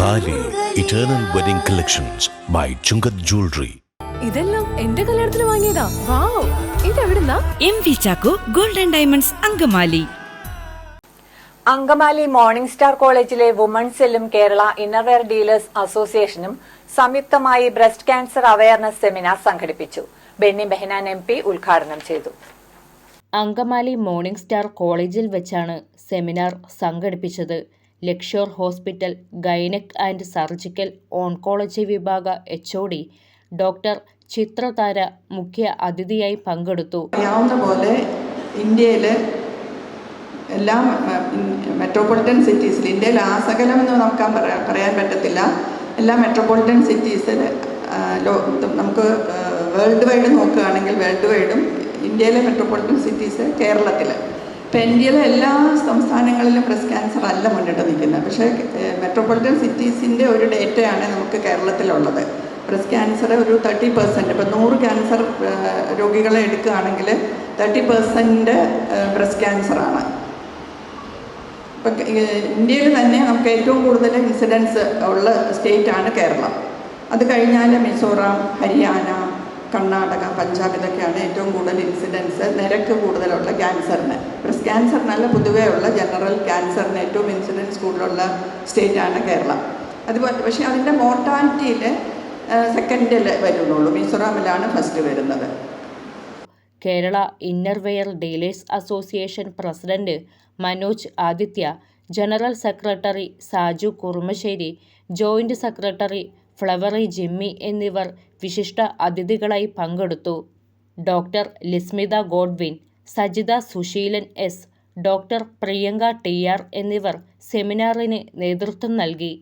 Thali eternal wedding collections by Chungath jewellery ഇതെല്ലാം എന്റെ കല്യാണത്തിന് വാങ്ങിയതാ. Wow. ഇതെവിടുന്നാ? M V Chacko golden diamonds Angamaly. Angamaly morning star കോളേജിലെ women's സെല്ലും കേരള ഇന്നർവെയർ ഡീലേഴ്സ് അസോസിയേഷനും സംയുക്തമായി ബ്രസ്റ്റ് ക്യാൻസർ അവയർനെസ് സെമിനാർ സംഘടിപ്പിച്ചു. ബെന്നി ബെഹനാൻ എം പി ഉദ്ഘാടനം ചെയ്തു. അങ്കമാലി മോർണിംഗ് സ്റ്റാർ കോളേജിൽ വെച്ചാണ് സെമിനാർ സംഘടിപ്പിച്ചത്. Lakeshore hospital gynaec and surgical oncology വിഭാഗ H O D doctor Chithrathara മുഖ്യ അതിഥിയായി പങ്കെടുത്തു. അറിയാവുന്ന പോലെ ഇന്ത്യയിൽ എല്ലാ മെട്രോപൊളിറ്റൻ സിറ്റീസിൽ ഇന്ത്യയിൽ ആസകലം എന്ന് നമുക്ക് പറയാൻ പറ്റത്തില്ല. എല്ലാ മെട്രോപൊളിറ്റൻ സിറ്റീസിൽ നമുക്ക് വേൾഡ് വൈഡ് നോക്കുകയാണെങ്കിൽ വേൾഡ് വൈഡും ഇന്ത്യയിലെ മെട്രോപൊളിറ്റൻ സിറ്റീസ് കേരളത്തിൽ ഇപ്പം ഇന്ത്യയിലെ എല്ലാ സംസ്ഥാനങ്ങളിലും ബ്രസ്റ്റ് ക്യാൻസർ അല്ല മുന്നിട്ട് നിൽക്കുന്നത്. പക്ഷേ മെട്രോപൊളിറ്റൻ സിറ്റീസിന്റെ ഒരു ഡേറ്റയാണ് നമുക്ക് കേരളത്തിലുള്ളത്. ബ്രസ്റ്റ് ക്യാൻസർ ഒരു തേർട്ടി പെർസെന്റ് ഇപ്പം നൂറ് ക്യാൻസർ രോഗികളെ എടുക്കുകയാണെങ്കിൽ തേർട്ടി പെർസെന്റ് ബ്രസ്റ്റ് ക്യാൻസറാണ്. ഇപ്പം ഇന്ത്യയിൽ തന്നെ നമുക്ക് ഏറ്റവും കൂടുതൽ ഇൻസിഡൻസ് ഉള്ള സ്റ്റേറ്റാണ് കേരളം. അത് കഴിഞ്ഞാൽ മിസോറാം ഹരിയാന കർണാടക പഞ്ചാബ് ഇതൊക്കെയാണ് ഏറ്റവും കൂടുതൽ ഇൻസിഡൻസ് നിരക്ക് കൂടുതലുള്ള ക്യാൻസറിന് ബ്രസ്റ്റ് ക്യാൻസറിനല്ല പൊതുവേ ഉള്ള ജനറൽ ക്യാൻസറിന് ഏറ്റവും ഇൻസിഡൻസ് കൂടുതലുള്ള സ്റ്റേറ്റാണ് കേരളം. അതുപോലെ പക്ഷേ അതിന്റെ മോർട്ടാലിറ്റിയിൽ സെക്കൻഡിൽ വരുന്നുള്ളൂ. മിസോറാമിലാണ് ഫസ്റ്റ് വരുന്നത്. Kerala innerwear dealers association president Manoj Aditya general secretary Saju Kurumassery joint secretary Flowery Jimmy എന്നിവർ വിശിഷ്ട അതിഥികളായി പങ്കെടുത്തു. Doctor Lismitha Godwin Sajitha Suseelan S doctor Priyanka T R എന്നിവർ സെമിനാറിന് നേതൃത്വം നൽകി.